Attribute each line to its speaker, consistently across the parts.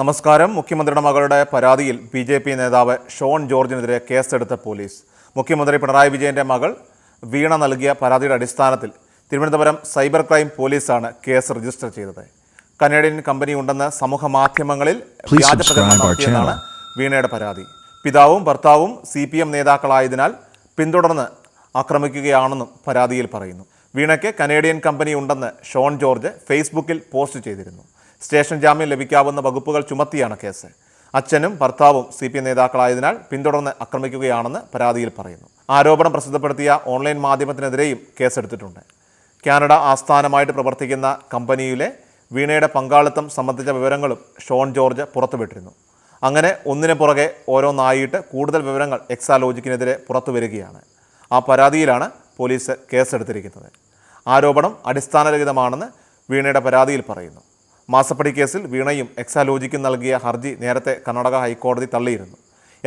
Speaker 1: നമസ്കാരം. മുഖ്യമന്ത്രിയുടെ മകളുടെ പരാതിയിൽ ബി ജെ പി നേതാവ് ഷോൺ ജോർജിനെതിരെ കേസെടുത്ത പോലീസ്. മുഖ്യമന്ത്രി പിണറായി വിജയന്റെ മകൾ വീണ നൽകിയ പരാതിയുടെ അടിസ്ഥാനത്തിൽ തിരുവനന്തപുരം സൈബർ ക്രൈം പോലീസാണ് കേസ് രജിസ്റ്റർ ചെയ്തത്. കനേഡിയൻ കമ്പനി ഉണ്ടെന്ന് സമൂഹ മാധ്യമങ്ങളിൽ
Speaker 2: Please
Speaker 1: വ്യാജ പ്രചരണം
Speaker 2: subscribe our
Speaker 1: നടത്തിയെന്നാണ്
Speaker 2: channel.
Speaker 1: വീണയുടെ പരാതി. പിതാവും ഭർത്താവും സി പി എം നേതാക്കളായതിനാൽ പിന്തുടർന്ന് ആക്രമിക്കുകയാണെന്നും പരാതിയിൽ പറയുന്നു. വീണയ്ക്ക് കനേഡിയൻ കമ്പനി ഉണ്ടെന്ന് ഷോൺ ജോർജ് ഫേസ്ബുക്കിൽ പോസ്റ്റ് ചെയ്തിരുന്നു. സ്റ്റേഷൻ ജാമ്യം ലഭിക്കാവുന്ന വകുപ്പുകൾ ചുമത്തിയാണ് കേസ്. അച്ഛനും ഭർത്താവും സി പി നേതാക്കളായതിനാൽ പിന്തുടർന്ന് ആക്രമിക്കുകയാണെന്ന് പരാതിയിൽ പറയുന്നു. ആരോപണം പ്രസിദ്ധപ്പെടുത്തിയ ഓൺലൈൻ മാധ്യമത്തിനെതിരെയും കേസെടുത്തിട്ടുണ്ട്. കാനഡ ആസ്ഥാനമായിട്ട് പ്രവർത്തിക്കുന്ന കമ്പനിയിലെ വീണയുടെ പങ്കാളിത്തം സംബന്ധിച്ച വിവരങ്ങളും ഷോൺ ജോർജ് പുറത്തുവിട്ടിരുന്നു. അങ്ങനെ ഒന്നിനു പുറകെ ഓരോന്നായിട്ട് കൂടുതൽ വിവരങ്ങൾ എക്സാലോജിക്കിനെതിരെ പുറത്തു വരികയാണ് ആ പരാതിയിലാണ് പോലീസ് കേസെടുത്തിരിക്കുന്നത്. ആരോപണം അടിസ്ഥാനരഹിതമാണെന്ന് വീണയുടെ പരാതിയിൽ പറയുന്നു. മാസപ്പടി കേസിൽ വീണയും എക്സാലോജിക്കും നൽകിയ ഹർജി നേരത്തെ കർണാടക ഹൈക്കോടതി തള്ളിയിരുന്നു.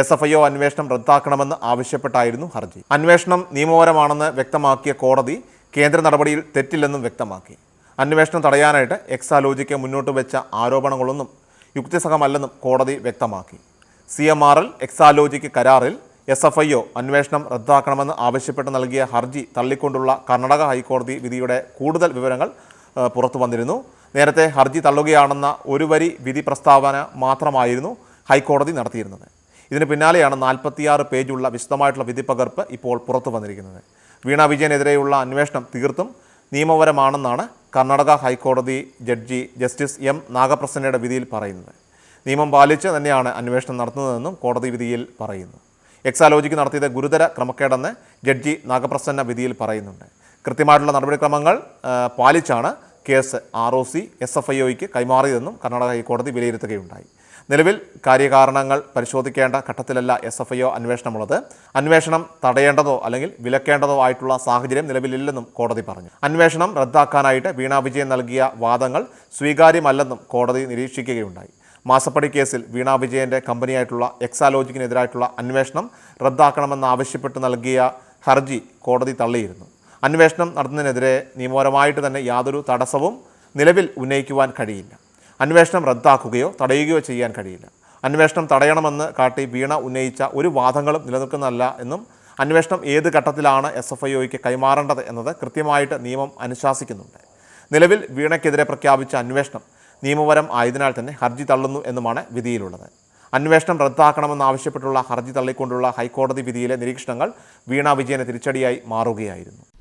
Speaker 1: എസ് എഫ് ഐ ഒ അന്വേഷണം റദ്ദാക്കണമെന്ന് ആവശ്യപ്പെട്ടായിരുന്നു ഹർജി. അന്വേഷണം നിയമപരമാണെന്ന് വ്യക്തമാക്കിയ കോടതി കേന്ദ്ര നടപടിയിൽ തെറ്റില്ലെന്നും വ്യക്തമാക്കി. അന്വേഷണം തടയാനായിട്ട് എക്സാലോജിക്ക് മുന്നോട്ട് വെച്ച ആരോപണങ്ങളൊന്നും യുക്തിസഹമല്ലെന്നും കോടതി വ്യക്തമാക്കി. C M R L Exalogic കരാറിൽ എസ് എഫ് ഐ ഒ അന്വേഷണം റദ്ദാക്കണമെന്ന് ആവശ്യപ്പെട്ട് നൽകിയ ഹർജി തള്ളിക്കൊണ്ടുള്ള കർണാടക ഹൈക്കോടതി വിധിയുടെ കൂടുതൽ വിവരങ്ങൾ പുറത്തു വന്നിരുന്നു നേരത്തെ ഹർജി തള്ളുകയാണെന്ന ഒരു വരി വിധി പ്രസ്താവന മാത്രമായിരുന്നു ഹൈക്കോടതി നടത്തിയിരുന്നത്. ഇതിന് പിന്നാലെയാണ് നാൽപ്പത്തിയാറ് പേജുള്ള വിശദമായിട്ടുള്ള വിധി പകർപ്പ് ഇപ്പോൾ പുറത്തു വന്നിരിക്കുന്നത്. വീണ വിജയനെതിരെയുള്ള അന്വേഷണം തീർത്തും നിയമപരമാണെന്നാണ് കർണാടക ഹൈക്കോടതി ജഡ്ജി ജസ്റ്റിസ് എം നാഗപ്രസന്നയുടെ വിധിയിൽ പറയുന്നത്. നിയമം പാലിച്ച് തന്നെയാണ് അന്വേഷണം നടത്തുന്നതെന്നും കോടതി വിധിയിൽ പറയുന്നു. എക്സാലോജിക്ക് നടത്തിയത് ഗുരുതര ക്രമക്കേടെന്ന് ജഡ്ജി നാഗപ്രസന്ന വിധിയിൽ പറയുന്നുണ്ട്. കൃത്യമായിട്ടുള്ള നടപടിക്രമങ്ങൾ പാലിച്ചാണ് case R O C S F I ഒയ്ക്ക് കൈമാറിയതെന്നും കർണാടക ഹൈക്കോടതി വിലയിരുത്തുകയുണ്ടായി. നിലവിൽ കാര്യകാരണങ്ങൾ പരിശോധിക്കേണ്ട ഘട്ടത്തിലല്ല എസ് എഫ് ഐ ഒ അന്വേഷണമുള്ളത്. അന്വേഷണം തടയേണ്ടതോ അല്ലെങ്കിൽ വിലക്കേണ്ടതോ ആയിട്ടുള്ള സാഹചര്യം നിലവിലില്ലെന്നും കോടതി പറഞ്ഞു. അന്വേഷണം റദ്ദാക്കാനായിട്ട് വീണ വിജയൻ നൽകിയ വാദങ്ങൾ സ്വീകാര്യമല്ലെന്നും കോടതി നിരീക്ഷിക്കുകയുണ്ടായി. മാസപ്പടി കേസിൽ വീണ വിജയന്റെ കമ്പനിയായിട്ടുള്ള എക്സാലോജിക്കിനെതിരായിട്ടുള്ള അന്വേഷണം റദ്ദാക്കണമെന്നാവശ്യപ്പെട്ട് നൽകിയ ഹർജി കോടതി തള്ളിയിരുന്നു. അന്വേഷണം നടത്തുന്നതിനെതിരെ നിയമപരമായിട്ട് തന്നെ യാതൊരു തടസ്സവും നിലവിൽ ഉന്നയിക്കുവാൻ കഴിയില്ല. അന്വേഷണം റദ്ദാക്കുകയോ തടയുകയോ ചെയ്യാൻ കഴിയില്ല. അന്വേഷണം തടയണമെന്ന് കാട്ടി വീണ ഉന്നയിച്ച ഒരു വാദങ്ങളും നിലനിൽക്കുന്നതല്ല എന്നും അന്വേഷണം ഏത് ഘട്ടത്തിലാണ് എസ് എഫ് ഐ കൈമാറേണ്ടത് എന്നത് കൃത്യമായിട്ട് നിയമം അനുശാസിക്കുന്നുണ്ട്. നിലവിൽ വീണയ്ക്കെതിരെ പ്രഖ്യാപിച്ച അന്വേഷണം നിയമപരം ആയതിനാൽ തന്നെ ഹർജി തള്ളുന്നു എന്നുമാണ് വിധിയിലുള്ളത്. അന്വേഷണം റദ്ദാക്കണമെന്നാവശ്യപ്പെട്ടുള്ള ഹർജി തള്ളിക്കൊണ്ടുള്ള ഹൈക്കോടതി വിധിയിലെ നിരീക്ഷണങ്ങൾ വീണ വിജയന് തിരിച്ചടിയായി മാറുകയായിരുന്നു.